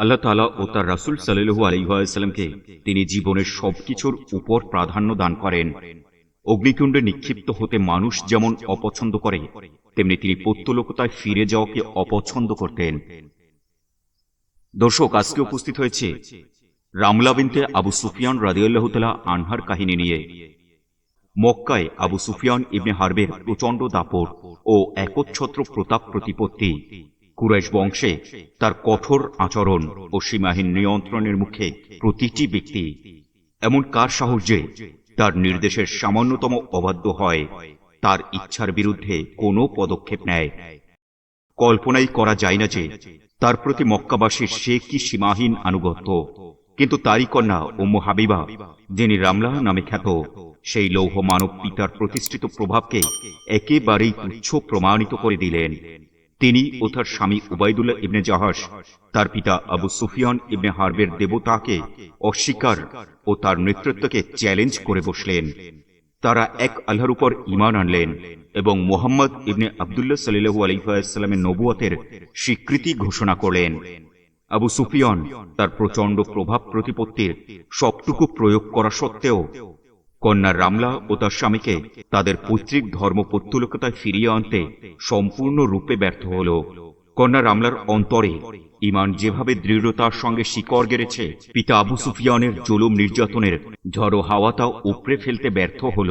আল্লাহ তালা ও তার রাসুল সাল্লু আলহামকে তিনি জীবনের সবকিছুর উপর প্রাধান্য দান করেন। অগ্নিকুণ্ডে নিক্ষিপ্ত হতে মানুষ যেমন অপছন্দ করে, তেমনি তিনি পত্যলোকতায় ফিরে যাওয়াকে অপছন্দ করতেন। দর্শক, আজকে উপস্থিত হয়েছে রামলা বিনতে আবু সুফিয়ান রাদিউল্লাহ তালা আনহার কাহিনী নিয়ে। মক্কায় আবু সুফিয়ান ইবনে হারবের প্রচণ্ড দাপট ও একচ্ছত্র প্রতাপ প্রতিপত্তি। কুরাইশ বংশে তার কঠোর আচরণ ও সীমাহীন নিয়ন্ত্রণের মুখে প্রতিটি ব্যক্তি এমন কার সাহস যে তার নির্দেশের সামান্যতম অবাধ্য হয়, তার ইচ্ছার বিরুদ্ধে কোনো পদক্ষেপ নেয়। কল্পনাই করা যায় না যে তার প্রতি মক্কাবাসীর সে কি সীমাহীন আনুগত্য। কিন্তু তারই কন্যা উম্মু হাবিবা, যিনি রামলাহ নামে খ্যাত, সেই লৌহ মানব পিতার প্রতিষ্ঠিত প্রভাবকে একেবারেই তুচ্ছ প্রমাণিত করে দিলেন। তিনি ও তার স্বামী উবাইদুল্লাহ ইবনে জাহাস তার পিতা আবু সুফিয়ান ইবনে হারবের দেবতাকে অস্বীকার ও তার নেতৃত্বকে চ্যালেঞ্জ করে বসলেন। তারা এক আল্লাহর উপর ইমান আনলেন এবং মোহাম্মদ ইবনে আবদুল্লাহ সাল্লু আলহামের নবুয়তের স্বীকৃতি ঘোষণা করলেন। আবু সুফিয়ান তার প্রচণ্ড প্রভাব প্রতিপত্তির সবটুকু প্রয়োগ করা সত্ত্বেও কন্যা রামলা ও তার স্বামীকে তাদের পৈতৃক ধর্মপত্যুলকতায় ফিরিয়ে আনতে সম্পূর্ণ রূপে ব্যর্থ হল। কন্যা রামলার অন্তরে ইমান যেভাবে দৃঢ়তার সঙ্গে শিকড় গেড়েছে, পিতা আবু সুফিয়ানের জুলুম নির্যাতনের ঝড়ো হাওয়াটাও উপড়ে ফেলতে ব্যর্থ হল।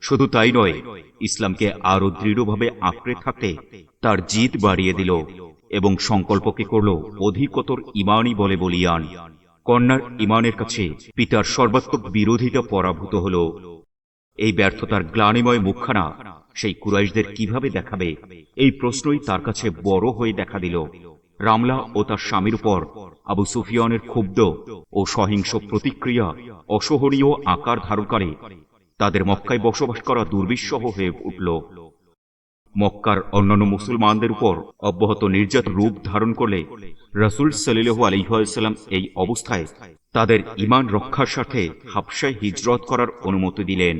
শুধু তাই নয়, ইসলামকে আরও দৃঢ়ভাবে আঁকড়ে থাকতে তার জিদ বাড়িয়ে দিল এবং সংকল্পকে করল অধিকতর ইমানই বলে বলিয়ান। কন্যার ইমানের কাছে পিতার সর্বাত্মক বিরোধিতা পরাভূত হল। এই ব্যর্থতার গ্লানিময় মুখখানা সেই কুরাইশদের কীভাবে দেখাবে? এই প্রশ্নই তার কাছে বড় হয়ে দেখা দিল। রামলা ও তার স্বামীর উপর আবু সুফিয়ানের ক্ষুব্ধ ও সহিংস প্রতিক্রিয়া অসহনীয় আকার ধারণ করে। তাদের মক্কায় বসবাস করা দুর্বিষহ হয়ে উঠল। মক্কার অন্যান্য মুসলমানদের উপর অব্যাহত নির্যাত রূপ ধারণ করলে রসুল সাল্লু আলহাম এই অবস্থায় তাদের ইমান রক্ষার স্বার্থে হাফসায় হিজরত করার অনুমতি দিলেন।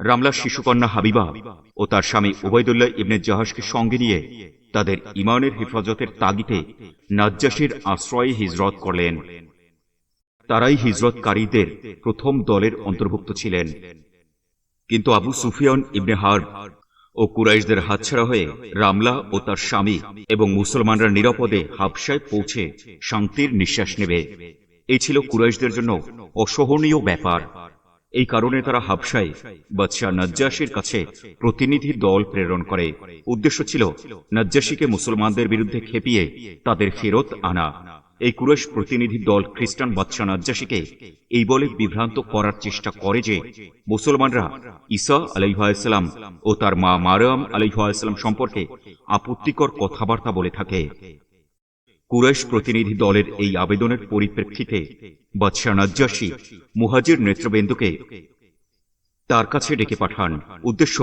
রামলার শিশুকন্যা হাবিবা ও তার স্বামী ওবায়দুল্লাহ ইবনে জাহাজকে সঙ্গে নিয়ে তাদের ইমানের হেফাজতের তাগিতে নাজ্জাসীর আশ্রয়ে হিজরত করলেন। তারাই হিজরতকারীদের প্রথম দলের অন্তর্ভুক্ত ছিলেন। কিন্তু আবু সুফিয়ান ইবনে হার ও কুরাইশদের হাতছাড়া হয়ে রামলা ও তার স্বামী এবং মুসলমানরা নিরাপদে হাবসায় পৌঁছে শান্তির নিঃশ্বাস নেবে। এই ছিল কুরাইশদের জন্য অসহনীয় ব্যাপার। এই কারণে তারা হাবসায় বাদশাহ নজ্জাসীর কাছে প্রতিনিধি দল প্রেরণ করে। উদ্দেশ্য ছিল নজ্জাসীকে মুসলমানদের বিরুদ্ধে খেপিয়ে তাদের ফেরত আনা। এই কুরেশ প্রতিনিধি দল খ্রিস্টান বাদশাহ নজ্জাসীকে এই বলে বিভ্রান্ত করার চেষ্টা করে যে মুসলমানরা ঈসা আলাইহাসাল্লাম ও তার মা মারাম আলাইহাসাল্লাম সম্পর্কে আপত্তিকর কথাবার্তা বলে থাকে। কুরাইশ প্রতিনিধি দলের এই আবেদনের পরিপ্রেক্ষিতে বাদশাহ নজ্জাসী মুহাজির নেতৃবৃন্দকে তার কাছে ডেকে পাঠান। উদ্দেশ্য,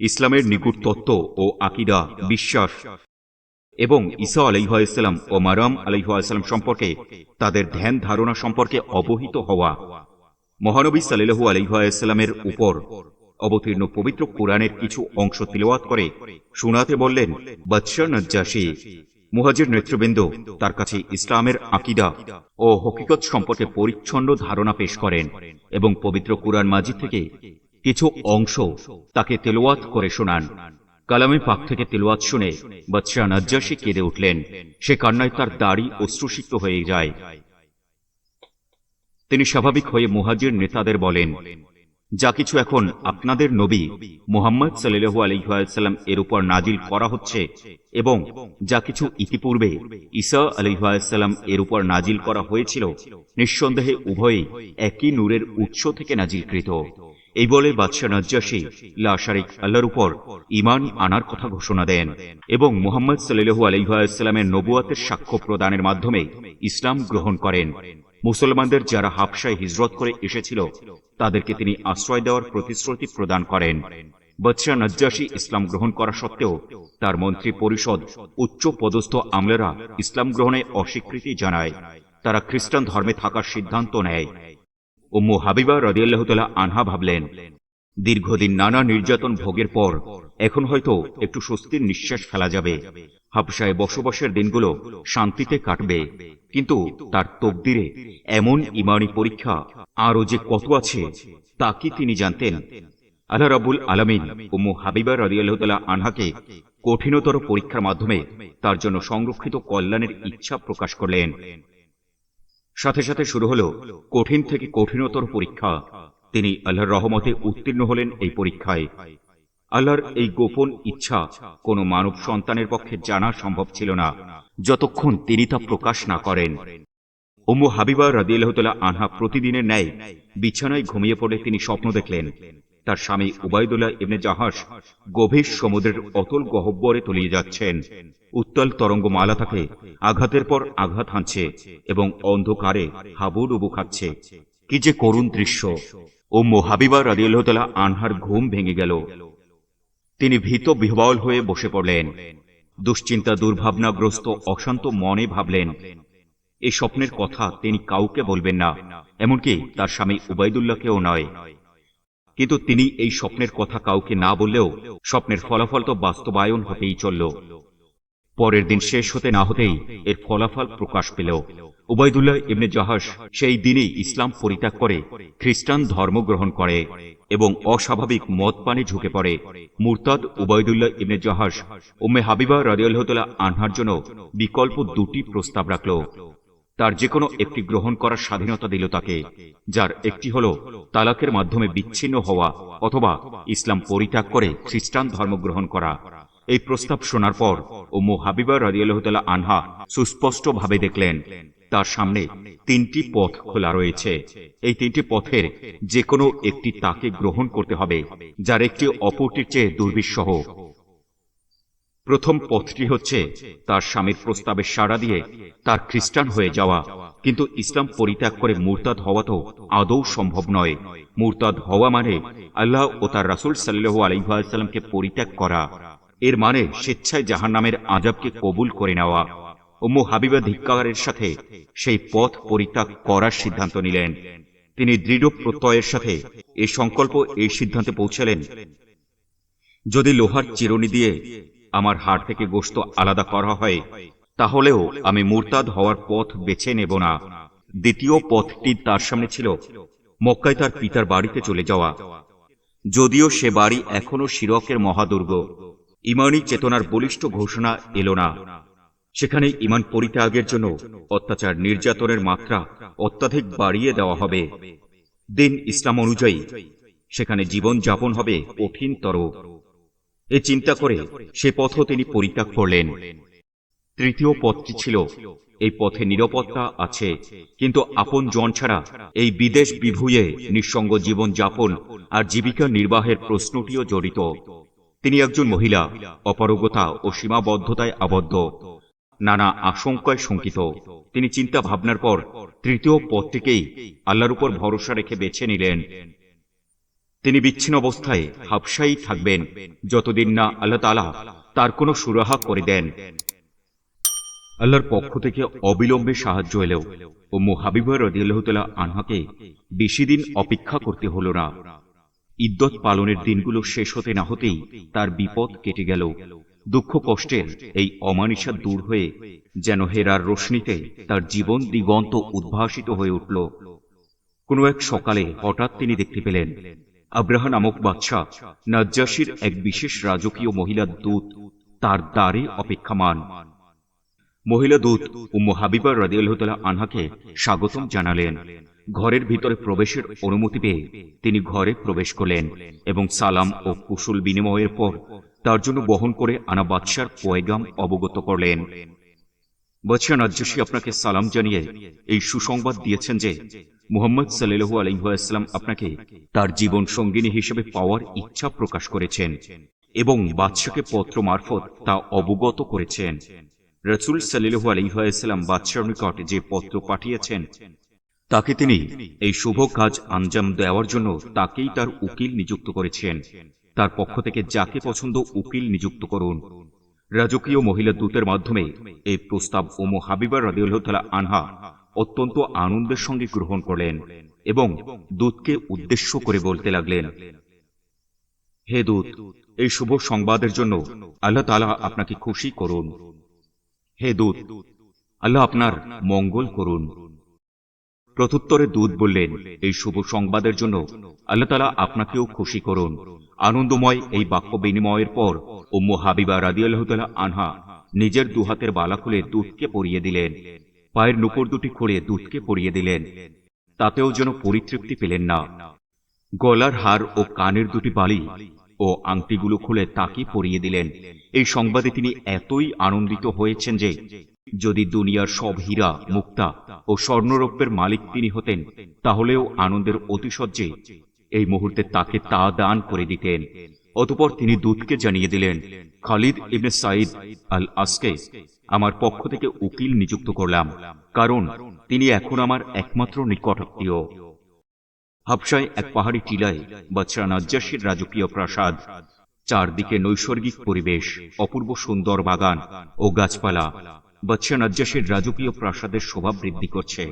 ইসলামের নিগুড় তত্ত্ব ও আকিদা, বিশ্বাস এবং ঈসা আলাইহাসাল্লাম ও মারাম আলাইহাসাল্লাম সম্পর্কে তাদের ধ্যান ধারণা সম্পর্কে অবহিত হওয়া। মহানবী সাল্লু আলাইহাসাল্লামের উপর অবতীর্ণ পবিত্র কোরআনের কিছু অংশ তিলওয়াত করে শোনাতে বললেন বাদশাহ নজ্জাসী মুহাজির নেতৃবৃন্দ তার কাছে ইসলামের আকিদা ও হকিকত সম্পর্কে পরিচ্ছন্ন ধারণা পেশ করেন এবং পবিত্র কুরআন মাজিদ থেকে কিছু অংশ তাকে তেলোয়াত করে শোনান। কালামে পাক থেকে তেলোয়াত শুনে বাদশাহ নজ্জাসী কেঁদে উঠলেন। সে কান্নায় তার দাড়ি অশ্রুসিক্ত হয়ে যায়। তিনি স্বাভাবিক হয়ে মুহাজির নেতাদের বলেন, যা কিছু এখন আপনাদের নবী মুহাম্মদ সাল্লু আলহাম এর উপর নাজিল করা হচ্ছে এবং যা কিছু ইতিপূর্বে ঈসা আলহাম এর উপর নাজিল করা হয়েছিল, নিঃসন্দেহে উভয়ই একই নূরের উৎস থেকে নাজিলকৃত। এই বলে বাদশাহ নজ্জাসী লাশারিক আল্লাহর উপর ইমান আনার কথা ঘোষণা দেন এবং মুহাম্মদ সাল্লু আলহামের নবুয়াতের সাক্ষ্য প্রদানের মাধ্যমে ইসলাম গ্রহণ করেন। মুসলমানদের যারা হাফসায় হিজরত করে এসেছিল, তাদেরকে তিনি আশ্রয় দেওয়ার প্রতিশ্রুতি প্রদান করেন। বৎসা নজ্জাসী ইসলাম গ্রহণ করা সত্ত্বেও তার মন্ত্রী পরিষদ উচ্চ পদস্থ আমলেরা ইসলাম গ্রহণে অস্বীকৃতি জানায়। তারা খ্রিস্টান ধর্মে থাকার সিদ্ধান্ত নেয়। উম্মু হাবিবা রদিয়াল্লাহতালা আনহা ভাবলেন, দীর্ঘদিন নানা নির্যাতন ভোগের পর এখন হয়তো একটু স্বস্তির নিঃশ্বাস ফেলা যাবে। হাবসায় বসবাসের দিনগুলো শান্তিতে কাটবে। কিন্তু তার তকদিরে এমন ইমানি পরীক্ষা আরও যে কত আছে, তা কি তিনি জানতেন? আল্লাহ রাবুল আলমিন উম্মু হাবিবা রাদিয়াল্লাহ আনহাকে কঠিনতর পরীক্ষার মাধ্যমে তার জন্য সংরক্ষিত কল্যাণের ইচ্ছা প্রকাশ করলেন। সাথে সাথে শুরু হল কঠিন থেকে কঠিনতর পরীক্ষা। তিনি আল্লাহর রহমতে উত্তীর্ণ হলেন এই পরীক্ষায়। আল্লাহর এই গোপন ইচ্ছা কোনো মানব সন্তানের পক্ষে জানা সম্ভব ছিল না, যতক্ষণ তিনি তা প্রকাশ না করেন। উম্মু হাবিবা রাদিয়াল আনহা প্রতিদিনের ন্যায় বিছানায় ঘুমিয়ে পড়ে তিনি স্বপ্ন দেখলেন। তার স্বামী উবাইদুল্লাহ ইবনে জাহাস গভীর সমুদ্রের অতল গহব্বরে তলিয়ে যাচ্ছেন। উত্তাল তরঙ্গমালা তাকে আঘাতের পর আঘাত হানছে এবং অন্ধকারে হাবুডুবু খাচ্ছে। কি যে করুণ দৃশ্য। ও মোহাবিবা রাদিয়াল্লাহতালা আনহার ঘুম ভেঙে গেল। তিনি ভীত বিহ্বল হয়ে বসে পড়লেন। দুশ্চিন্তা দুর্ভাবনাগ্রস্ত অশান্ত মনে ভাবলেন এই স্বপ্নের কথা তিনি কাউকে বলবেন না। এমনকি তার স্বামী উবাইদুল্লাহকেও নয়। কিন্তু তিনি এই স্বপ্নের কথা কাউকে না বললেও স্বপ্নের ফলাফল তো বাস্তবায়ন হতেই চলল। পরের দিন শেষ হতে না হতেই এর ফলাফল প্রকাশ পেল। উবাইদুল্লাহ ইবনে জাহাস সেই দিনেই ইসলাম পরিত্যাগ করে, খ্রিস্টান ধর্ম গ্রহণ করে এবং অস্বাভাবিক মদ পানে ঝুঁকে পড়ে। মুরতাদ উবাইদুল্লাহ ইবনে জাহাস উম্মে হাবিবা রাজিউল্লাহ আনহার জন্য বিকল্প দুটি প্রস্তাব রাখল। তার যে কোনো একটি গ্রহণ করার স্বাধীনতা দিল তাকে, যার একটি হল তালাকের মাধ্যমে বিচ্ছিন্ন হওয়া অথবা ইসলাম পরিত্যাগ করে খ্রিস্টান ধর্ম গ্রহণ করা। এই প্রস্তাব শোনার পর ও হাবিবা রাজিয়াল্লাহতালা আনহা সুস্পষ্টভাবে দেখলেন, তার সামনে তিনটি পথ খোলা রয়েছে। এই তিনটি পথের যে কোনো একটি তাকে গ্রহণ করতে হবে, যার একটি অপরটির চেয়ে দুর্বিষহ। প্রথম পথটি হচ্ছে তার স্বামীর প্রস্তাবে সাড়া দিয়ে তার খ্রিস্টান হয়ে যাওয়া। কিন্তু ইসলাম পরিত্যাগ করে মুরতাদ হওয়া তো আদৌ সম্ভব নয়। মুরতাদ হওয়া মানে আল্লাহ ও তার রাসুল সাল্লাহ আলহামকে পরিত্যাগ করা। এর মানে স্বেচ্ছায় জাহান নামের আজাবকে কবুল করে নেওয়া। উম্মু হাবিবা ধিক্কারের সাথে সেই পথ পরিত্যাগ করার সিদ্ধান্ত নিলেন। তিনি দৃঢ় প্রত্যয়ের সাথে এই সংকল্প এই সিদ্ধান্তে পৌঁছালেন। যদি লোহার চিরুনি দিয়ে আমার হাড় থেকে গোস্ত আলাদা করা হয়, তাহলেও আমি মুরতাদ হওয়ার পথ বেছে নেব না। দ্বিতীয় পথটি তার সামনে ছিল, মক্কায় তার পিতার বাড়িতে চলে যাওয়া। যদিও সে বাড়ি এখনও শিরকের মহাদুর্গ, ইমানি চেতনার বলিষ্ঠ ঘোষণা এলো না। সেখানে ইমান পরিত্যাগের জন্য অত্যাচার নির্যাতনের মাত্রা অত্যাধিক বাড়িয়ে দেওয়া হবে। দিন ইসলাম অনুযায়ী, সেখানে জীবন যাপন হবে কঠিনতর। এ চিন্তা করে সে পথও তিনি পরিত্যাগ করলেন। তৃতীয় পথটি ছিল, এই পথে নিরাপত্তা আছে, কিন্তু আপন জন ছাড়া এই বিদেশ বিভুয়ে নিঃসঙ্গ জীবন যাপন আর জীবিকা নির্বাহের প্রশ্নটিও জড়িত। তিনি একজন মহিলা, অপারগতা ও সীমাবদ্ধতায় আবদ্ধ। নানা আশঙ্কায় শঙ্কিত। তিনি চিন্তা ভাবনার পর তৃতীয় পথটিকেই আল্লাহর উপর ভরসা রেখে বেছে নিলেন। তিনি বিচ্ছিন্ন অবস্থায় হাবসাই থাকবেন। যতদিন না আল্লাহ তালা তার কোনো সুরাহা করে দেন। আল্লাহর পক্ষ থেকে অবিলম্বে সাহায্য এলেও ও মোহাবিবা রদিয়াল্লাহতালা আনহাকে বেশি দিন অপেক্ষা করতে হল না। ইদ্যত পালনের দিনগুলো শেষ হতে না হতেই তার বিপদ কেটে গেল। দুঃখ কষ্টের এই অমানিসা দূর হয়ে যেন হেরার রশ্মিতে তার জীবন দিগন্ত উদ্ভাসিত হয়ে উঠল। কোনো এক সকালে হঠাৎ তিনি দেখতে পেলেন আব্রাহা নামক বাদশাহ নাজ্জাসির এক বিশেষ রাজকীয় মহিলার দূত তার দ্বারে অপেক্ষামান। মহিলা দূত উম্মু হাবিবা রাদিয়াল্লাহু আনহাকে স্বাগতম জানালেন। ঘরের ভিতরে প্রবেশের অনুমতি পেয়ে তিনি ঘরে প্রবেশ করলেন এবং সালাম ও কুশল বিনিময়ের পর তার জন্য বহন করে আনা বাদশার পয়গাম অবগত করলেন। বাদশাহ নাজ্জাসী আপনাকে সালাম জানিয়ে এই সুসংবাদ দিয়েছেন যে মুহাম্মদ সাল্লু আলহাম আপনাকে তার জীবন সঙ্গিনী হিসেবে পাওয়ার ইচ্ছা প্রকাশ করেছেন এবং বাদশাকে পত্র মারফত তা অবগত করেছেন। রসুল সাল্লু আলহাম বাদশার নিকট যে পত্র পাঠিয়েছেন, তাকে তিনি এই শুভ কাজ আঞ্জাম দেওয়ার জন্য তাকেই তার উকিল নিযুক্ত করেছেন। তার পক্ষ থেকে যাকে পছন্দ উকিল নিযুক্ত করুন। রাজকীয় মহিলা দূতের মাধ্যমে এই প্রস্তাব ওমো হাবিবার রাদিউল্লাহ আনহা অত্যন্ত আনন্দের সঙ্গে গ্রহণ করলেন এবং দূতকে উদ্দেশ্য করে বলতে লাগলেন, হে দূত, এই শুভ সংবাদের জন্য আল্লাহ তালা আপনাকে খুশি করুন। হে দূত, আল্লাহ আপনার মঙ্গল করুন। প্রত্যুত্তরে দূত বললেন, এই শুভ সংবাদের জন্য আল্লাহ তালা আপনাকেও খুশি করুন। আনন্দময় এই বাক্য বিনিময়ের পর উম্মু হাবিবা রাদিয়াল্লাহতালা আনহা নিজের দুহাতের বালা খুলে দুধকে পরিয়ে দিলেন। পায়ের নুপুর দুটি খুঁড়ে দুধকে পরিয়ে দিলেন। তাতেও যেন পরিতৃপ্তি পেলেন না। গলার হার ও কানের দুটি বালি ও আংটিগুলো খুলে তাকে পরিয়ে দিলেন। এই সংবাদে তিনি এতই আনন্দিত হয়েছেন যে, যদি দুনিয়ার সব হীরা, মুক্তা ও স্বর্ণরৌপ্যের মালিক তিনি হতেন, তাহলেও আনন্দের অতিশয্যে এই মুহূর্তে তাকে তা দান করে দিতেন। অতপর তিনি দূতকে জানিয়ে দিলেন, খালিদ ইবনে সাইদ আল আসকে আমার পক্ষ থেকে উকিল নিযুক্ত করলাম, কারণ তিনি এখন আমার একমাত্র নিকটাত্মীয় হাবসায় এক পাহাড়ি টিলায় বাচ্চা নাজ্জাসীর রাজকীয় প্রাসাদ, চারদিকে নৈসর্গিক পরিবেশ, অপূর্ব সুন্দর বাগান ও গাছপালা বাচ্চা নাজ্জাসীর রাজকীয় প্রাসাদের শোভা বৃদ্ধি করছে।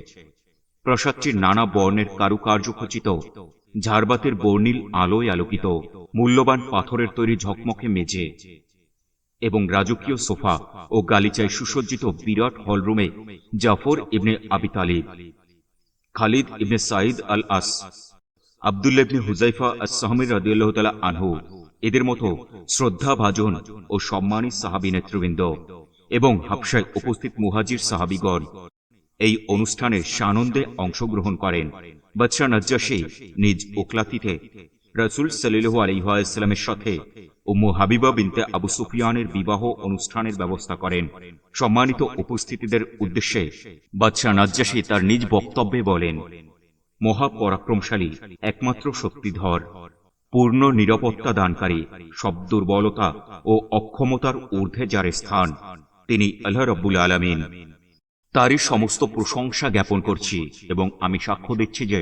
প্রাসাদটির নানা বর্ণের কারুকার্য খচিত। ঝাড়বাতের বর্ণিল আলোয় আলোকিত, মূল্যবান পাথরের তৈরি ঝকমকে মেঝে এবং রাজকীয় সোফা ও গালিচায় সুসজ্জিত বিরাট হলরুমে জাফর ইবনে আবি তালিব, খালিদ ইবনে সাইদ আল আস আবদুল্লাহ ইবনে হুজাইফা আসাহমির রাদিয়াল্লাহু তাআলা আনহু, এদের মতো শ্রদ্ধা শ্রদ্ধাভাজন ও সম্মানী সাহাবী নেতৃবৃন্দ এবং হাবশায় উপস্থিত মুহাজির সাহাবীগণ এই অনুষ্ঠানে সানন্দে অংশগ্রহণ করেন। বাদশাহ নজ্জাসী নিজ ওকলাতিতে রাসূল আলাইহি ওয়াসাল্লামের সাথে উম্মু হাবিবা বিনতে আবু সুফিয়ানের বিবাহ অনুষ্ঠানের ব্যবস্থা করেন। সম্মানিত উপস্থিতিদের উদ্দেশ্যে বাদশাহ নাজ্জাসী তার নিজ বক্তব্যে বলেন, মহাপরাক্রমশালী, একমাত্র শক্তিধর, পূর্ণ নিরাপত্তা দানকারী, সব দুর্বলতা ও অক্ষমতার ঊর্ধ্বে যার স্থান, তিনি আল্লাহ রব্বুল আলমিন। তারই সমস্ত প্রশংসা জ্ঞাপন করছি এবং আমি সাক্ষ্য দিচ্ছি যে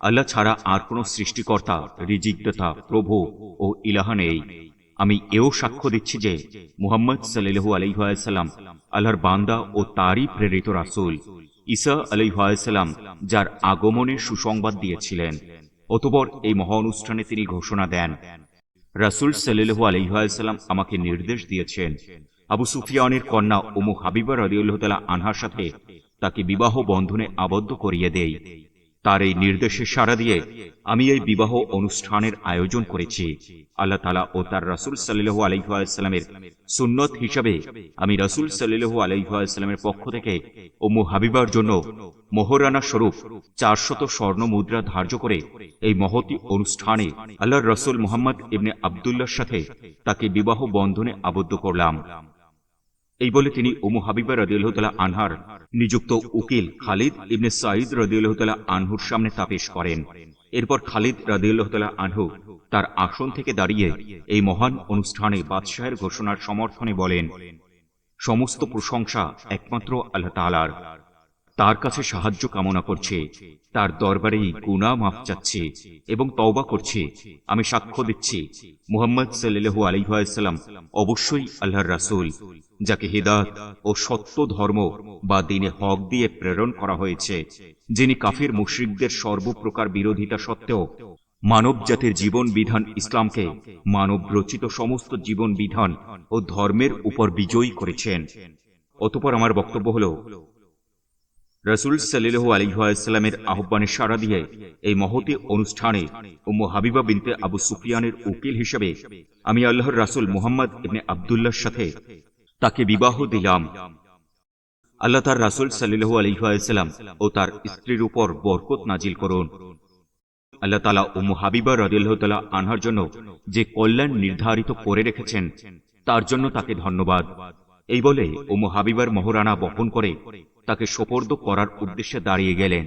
আল্লাহ ছাড়া আর কোনো সৃষ্টিকর্তা, রিজিকদাতা, প্রভু ও ইলাহা নেই। আমি এও সাক্ষ্য দিচ্ছি যে মুহাম্মদ সাল্লু আলহাম আল্লাহর বান্দা ও তারই প্রেরিত রাসুল ঈসা আলহাম যার আগমনের সুসংবাদ দিয়েছিলেন। অতপর এই মহা অনুষ্ঠানে তিনি ঘোষণা দেন, রাসুল সাল্লু আলহাম আমাকে নির্দেশ দিয়েছেন আবু সুফিয়ানের কন্যা ওমু হাবিবা রদিউল্লাহ আনহার সাথে তাকে বিবাহ বন্ধনে আবদ্ধ করিয়ে দেই। তার এই নির্দেশে সাড়া দিয়ে আমি এই বিবাহ অনুষ্ঠানের আয়োজন করেছি। আল্লাহ তালা ও তার রাসুল সাল্লু আলহামের সুন্নত হিসাবে আমি রাসুল সাল্লু আলহামের পক্ষ থেকে ওমু হাবিবার জন্য মোহরানা স্বরূপ চারশত স্বর্ণ মুদ্রা ধার্য করে এই মহতি অনুষ্ঠানে আল্লাহর রসুল মোহাম্মদ ইবনে আবদুল্লার সাথে তাকে বিবাহ বন্ধনে আবদ্ধ করলাম। এই বলে তিনি ওমু হাবিবা রদিউল্লাহ আনহার নিযুক্ত উকিল খালিদ ইবনে সাইদ রদিউল্লাহ আনহুর সামনে তা পেশ করেন। এরপর খালিদ রদিউল্লাহ আনহু তার আসন থেকে দাঁড়িয়ে এই মহান অনুষ্ঠানে বাদশাহের ঘোষণার সমর্থনে বলেন, সমস্ত প্রশংসা একমাত্র আল্লাহ তালার তার কাছে সাহায্য কামনা করছে, তার দরবারেই গুনা মাফ চাচ্ছে এবং তওবা করছে। আমি সাক্ষ্য দিচ্ছি, মুহাম্মদ সাল্লু আলিহাসাল্লাম অবশ্যই আল্লাহর রাসুল। যাকে হিদাত ও সত্য ধর্ম বা দিনে হক দিয়ে প্রেরণ করা হয়েছে, যিনি কাফির মুশ্রিকদের সর্বপ্রকার বিরোধিতা সত্ত্বেও মানব জাতির জীবন বিধান ইসলামকে মানব রচিত সমস্ত জীবন বিধান ও ধর্মের উপর বিজয়ী করেছেন। অতপর আমার বক্তব্য হল, রসুল সাল্লু আলিহাস্লামের আহ্বানে সাড়া দিয়ে এই মহতি অনুষ্ঠানে উম্মু হাবিবা বিনতে আবু সুফিয়ানের উকিল হিসেবে আমি আল্লাহর রাসুল মুহাম্মদ ইবনে আবদুল্লার সাথে তাকে বিবাহ দিলাম। আল্লাহ তার রাসুল সাল্লু আলিহাস্লাম ও তার স্ত্রীর উপর বরকত নাজিল করুন। আল্লাহ তালা উম্মু হাবিবা রদিল্লাহ আনহার জন্য যে কল্যাণ নির্ধারিত করে রেখেছেন, তার জন্য তাকে ধন্যবাদ। এই বলে উম্মু হাবিবার মহরানা বহন করে তাকে সোপর্দ করার উদ্দেশ্যে দাঁড়িয়ে গেলেন।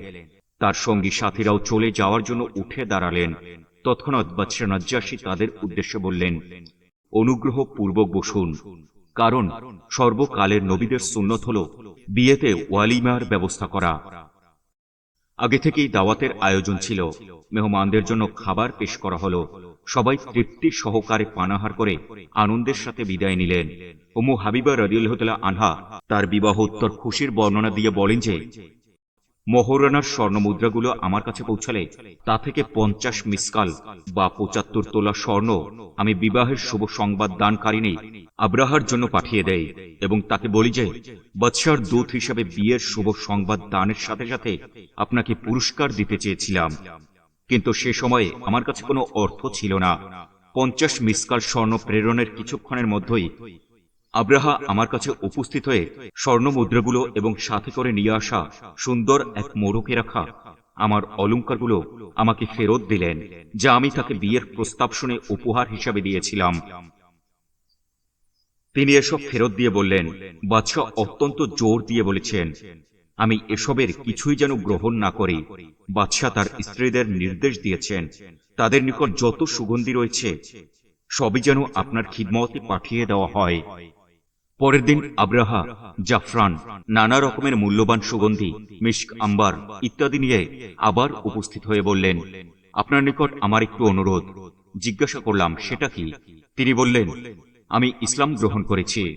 তার সঙ্গী সাথীরাও চলে যাওয়ার জন্য উঠে দাঁড়ালেন। তৎক্ষণাৎ বাদশাহ নজ্জাসী তাদের উদ্দেশ্যে বললেন অনুগ্রহ পূর্বক বসুন। কারণ সর্বকালের নবীদের সুন্নত হল বিয়েতে ওয়ালিমার ব্যবস্থা করা। আগে থেকেই দাওয়াতের আয়োজন ছিল। মেহমানদের জন্য খাবার পেশ করা হল। সবাই তৃপ্তি সহকারে পানাহার করে আনন্দের সাথে বিদায় নিলেন। ওমু হাবিবা রদিউল্লাহ আনহা তার বিবাহ উত্তর খুশির বর্ণনা দিয়ে বলেন যে মহরানার স্বর্ণ মুদ্রাগুলো আমার কাছে পৌঁছালে তা থেকে পঞ্চাশ মিসকাল বা পঁচাত্তর তোলা স্বর্ণ আমি বিবাহের শুভ সংবাদ দানকারিনী আব্রাহার জন্য পাঠিয়ে দেই এবং তাকে বলি যে, বাদশার দূত হিসেবে বিয়ের শুভ সংবাদ দানের সাথে সাথে আপনাকে পুরস্কার দিতে চেয়েছিলাম। কিন্তু সে সময়ে আমার কাছে কোনো অর্থ ছিল না। পঞ্চাশ মিসকাল স্বর্ণ প্রেরণের কিছুক্ষণের মধ্যেই আব্রাহা আমার কাছে উপস্থিত হয়ে স্বর্ণ মুদ্রাগুলো এবং সাথে করে নিয়ে আসা সুন্দর এক মোড়কে রাখা। আমার অলংকারগুলো আমাকে ফেরত দিলেন, যা আমি তাকে বিয়ের প্রস্তাব শুনে উপহার হিসাবে দিয়েছিলাম। তিনি এসব ফেরত দিয়ে বললেন, বাদশাহ অত্যন্ত জোর দিয়ে বলেছেন, আমি এসবের কিছুই যেন গ্রহণ না করি। বাদশাহ তার স্ত্রীদের নির্দেশ দিয়েছেন, তাদের নিকট যত সুগন্ধি রয়েছে, সবই যেন আপনার খিদমতে পাঠিয়ে দেওয়া হয়। পরের দিন আব্রাহা, জাফরান, নানা রকমের মূল্যবান সুগন্ধি মিস্ক আম্বার ইত্যাদি নিয়ে আবার উপস্থিত হয়ে বললেন, আপনার নিকট আমার একটু অনুরোধ। জিজ্ঞাসা করলাম, সেটা কি? তিনি বললেন, আমি ইসলাম গ্রহণ করেছি।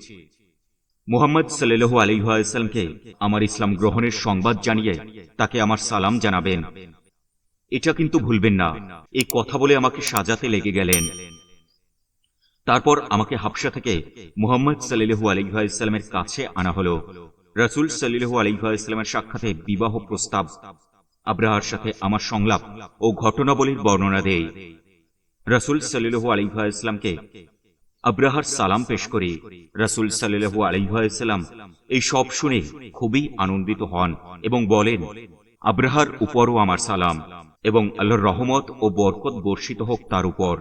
মুহাম্মদ সাল্লু আলিহাসাল্লামকে আমার ইসলাম গ্রহণের সংবাদ জানিয়ে তাকে আমার সালাম জানাবেন। এটা কিন্তু ভুলবেন না। এই কথা বলে আমাকে সাজাতে লেগে গেলেন। তারপর আমাকে হাফসা থেকে মুহাম্মদ সাল্লু আলিহাসাল্লামের কাছে আনা হলো। রাসুল সাল্লু আলিহাসাল্লামের সাক্ষাতে বিবাহ প্রস্তাব, আব্রাহার সাথে আমার সংলাপ ও ঘটনাবলীর বর্ণনা দেই। রাসুল সাল্লু আলিহাসাল্লামকে আব্রাহার সালাম পেশ করি। রাসুল সাল্লু আলিহাসাল্লাম এই সব শুনে খুবই আনন্দিত হন এবং বলেন, আব্রাহার উপরও আমার সালাম এবং আল্লাহর রহমত ও বরকত বর্ষিত হোক তার উপর।